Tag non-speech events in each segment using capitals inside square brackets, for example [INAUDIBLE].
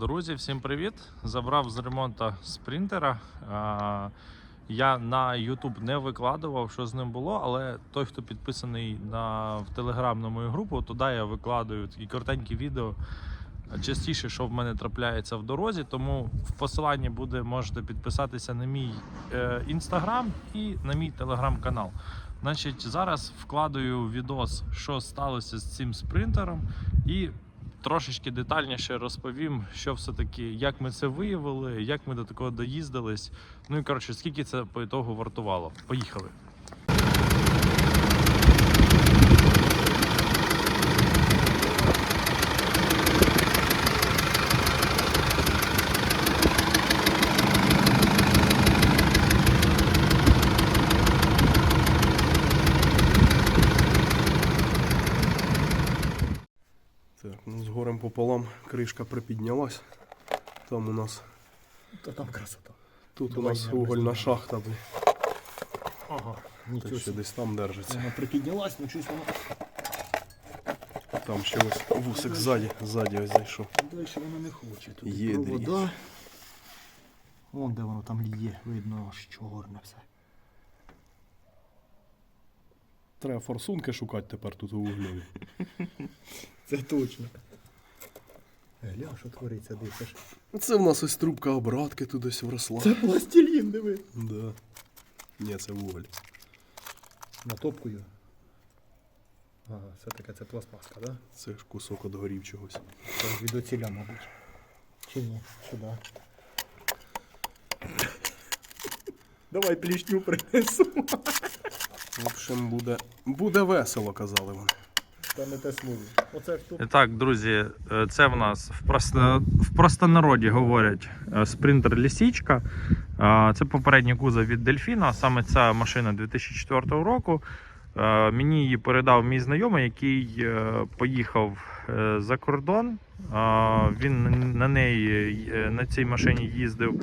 Друзі, всім привіт! Забрав з ремонту спринтера. Я на YouTube не викладував, що з ним було, але той, хто підписаний на в Telegram на мою групу, туди я викладаю такі коротенькі відео. Частіше, що в мене трапляється в дорозі, тому в посиланні буде можете підписатися на мій інстаграм і на мій телеграм-канал. Значить, зараз вкладаю відос, що сталося з цим спринтером, і трошечки детальніше розповім, що все-таки, як ми це виявили, як ми до такого доїздились. Ну і коротше, скільки це по ітогу вартувало. Поїхали. Так, ну з горем пополам кришка припіднялась. Там у нас. То там красота. Тут у нас угольна шахта. блін. Ага, нічого ще десь там держиться. Вона припіднялась, ну щось воно. Там ще ось вусик ззаді, ззаді ось зайшов. Далі воно не хоче. Тут Є провода. Вон де воно там є, видно, аж чорне все. Треба форсунки шукати тепер тут у вуглеві. [LAUGHS] Це точно. Гля, що твориться, дивишся. Це в нас ось трубка обратки тут ось вросла. Це пластилін, диви. Да. Ні, це вуголь. На топкою. Ага, все таке це пластмаска, да? Це ж кусок від горів чогось. Це від оціля, мабуть. Чи ні? Сюди. Давай плішню принесу. В общем, буде, буде весело, казали вони. Та не те слово. Оце хто І так, друзі, е, це в нас в, просто, в простонароді говорять е, спринтер лісічка. Це попередній кузов від Дельфіна. Саме ця машина 2004 року. Е, Мені її передав мій знайомий, який поїхав за кордон. Він на неї на цій машині їздив.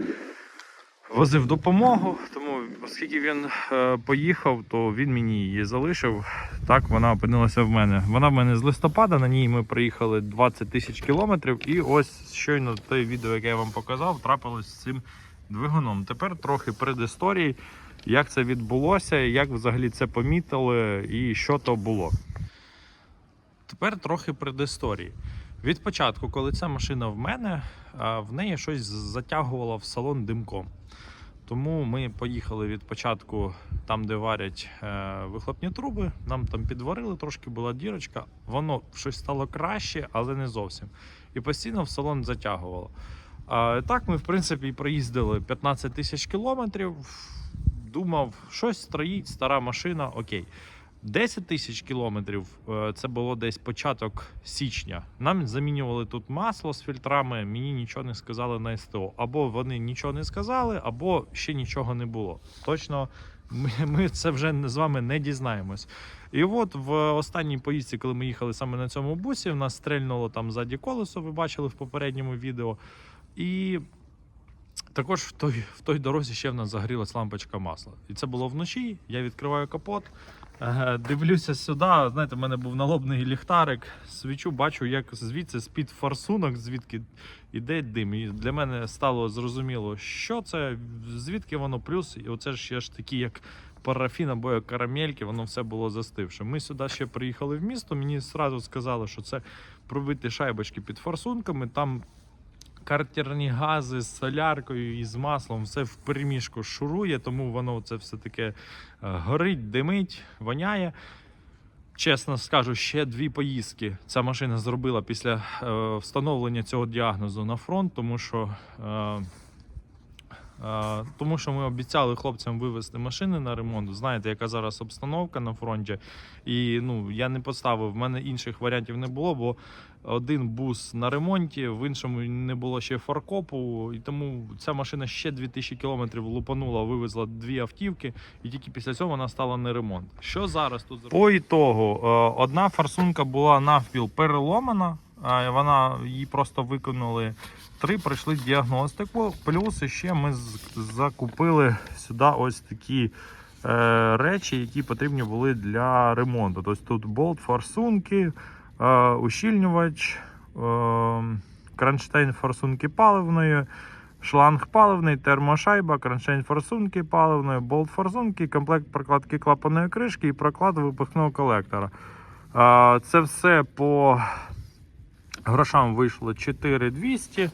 Возив допомогу, тому оскільки він е, поїхав, то він мені її залишив. Так вона опинилася в мене. Вона в мене з листопада, на ній ми приїхали 20 тисяч кілометрів. І ось щойно те відео, яке я вам показав, трапилось з цим двигуном. Тепер трохи предісторії, як це відбулося, як взагалі це помітили і що то було. Тепер трохи предісторії. Від початку, коли ця машина в мене, в неї щось затягувало в салон димком. Тому ми поїхали від початку там, де варять е, вихлопні труби. Нам там підварили, трошки була дірочка. Воно щось стало краще, але не зовсім. І постійно в салон затягувало. А, так ми, в принципі, проїздили 15 тисяч кілометрів. Думав, щось строїть, стара машина, окей. 10 тисяч кілометрів е, це було десь початок січня. Нам замінювали тут масло з фільтрами, мені нічого не сказали на СТО. Або вони нічого не сказали, або ще нічого не було. Точно ми, [LAUGHS] ми це вже з вами не дізнаємось. І от в останній поїздці, коли ми їхали саме на цьому бусі, в нас стрельнуло там ззаді колесо, ви бачили в попередньому відео. І також в той, в той дорозі ще в нас загорілась лампочка масла. І це було вночі. Я відкриваю капот, е, дивлюся сюди. Знаєте, в мене був налобний ліхтарик. Свічу, бачу, як звідси з-під форсунок, звідки іде дим. І для мене стало зрозуміло, що це, звідки воно плюс. І оце ж ще ж такі, як парафін або як карамельки, воно все було застивше. Ми сюди ще приїхали в місто. Мені одразу сказали, що це пробити шайбочки під форсунками. Там картерні гази з соляркою і з маслом, все в переміжку шурує, тому воно це все таке горить, димить, воняє. Чесно скажу, ще дві поїздки ця машина зробила після е, встановлення цього діагнозу на фронт, тому що. Е, Е, Тому що ми обіцяли хлопцям вивезти машини на ремонт. Знаєте, яка зараз обстановка на фронті. І ну я не поставив. В мене інших варіантів не було, бо один бус на ремонті, в іншому не було ще фаркопу. І тому ця машина ще 2000 кілометрів лупанула, вивезла дві автівки, і тільки після цього вона стала на ремонт. Що зараз тут по ітогу? е, Одна форсунка була навпіл переломана. Вона її просто виконали три пройшли діагностику. Плюс ще ми закупили сюди ось такі е, речі, які потрібні були для ремонту. Тобто тут болт, форсунки, ущільнювач, е, кронштейн форсунки паливної, шланг паливний, термошайба, кронштейн форсунки паливної, болт форсунки, комплект прокладки клапаної кришки і проклад випускного колектора. Це все по грошам вийшло 4200.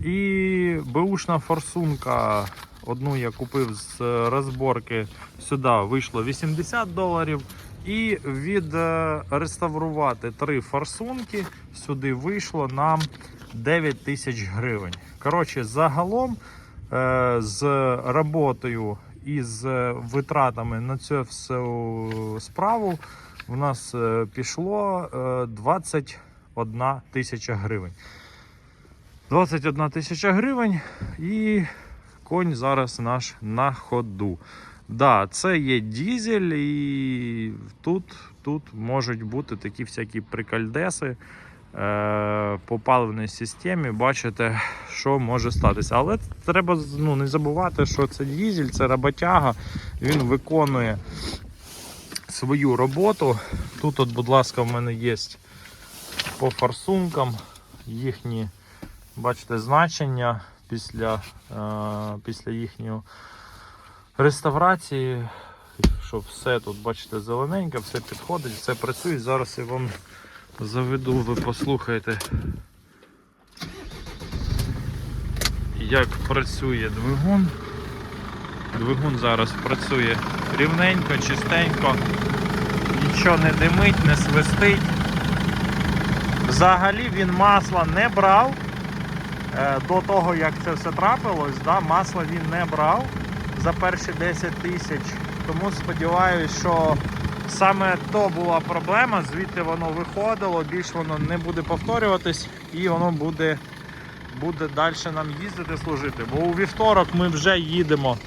І беушна форсунка. Одну я купив з розборки сюди вийшло 80 доларів. І відреставрувати три форсунки сюди вийшло нам 9 тисяч гривень. Коротше, загалом е, з роботою і з витратами на цю всю справу у нас е, пішло е, 21 тисяча гривень. 21 тисяча гривень і конь зараз наш на ходу. Да, це є дізель, і тут, тут можуть бути такі всякі прикольдеси е, по паливній системі. Бачите, що може статися. Але треба ну, не забувати, що це дізель, це роботяга, він виконує свою роботу. Тут, от, будь ласка, в мене є по форсункам їхні бачите значення після, е, після їхньої реставрації. Що все тут, бачите, зелененьке, все підходить, все працює. Зараз я вам заведу, ви послухаєте, як працює двигун. Двигун зараз працює рівненько, чистенько, нічого не димить, не свистить. Взагалі він масла не брав. Е, До того, як це все трапилось, да, масла він не брав за перші 10 тисяч. Тому сподіваюся, що саме то була проблема, звідти воно виходило, більш воно не буде повторюватись і воно буде, буде далі нам їздити, служити. Бо у вівторок ми вже їдемо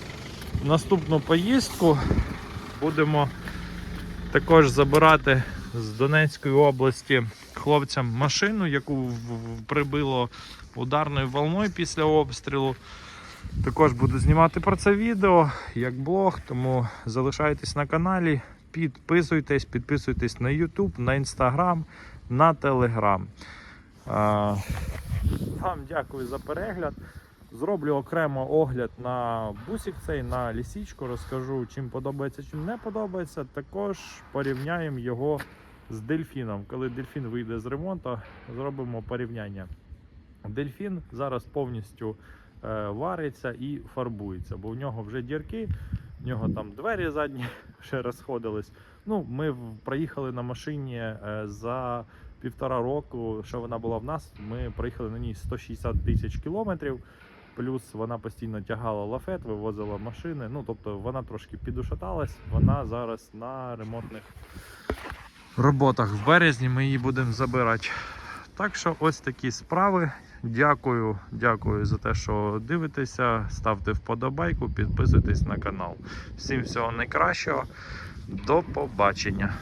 в наступну поїздку. Будемо також забирати з Донецької області хлопцям машину, яку прибило ударною волною після обстрілу. Також буду знімати про це відео як блог, тому залишайтесь на каналі, підписуйтесь, підписуйтесь на YouTube, на Instagram, на Telegram. Вам дякую за перегляд. Зроблю окремо огляд на бусик цей, на лісічку, розкажу, чим подобається, чим не подобається. Також порівняємо його з дельфіном. Коли дельфін вийде з ремонту, зробимо порівняння. Дельфін зараз повністю вариться і фарбується, бо в нього вже дірки, в нього там двері задні [LAUGHS] ще розходились. Ну, ми проїхали на машині е, за півтора року, що вона була в нас. Ми проїхали на ній 160 тисяч кілометрів. Плюс вона постійно тягала лафет, вивозила машини. Ну, тобто вона трошки підушаталась. Вона зараз на ремонтних роботах в березні. Ми її будемо забирати. Так що ось такі справи. Дякую, дякую за те, що дивитеся. Ставте вподобайку, підписуйтесь на канал. Всім всього найкращого. До побачення.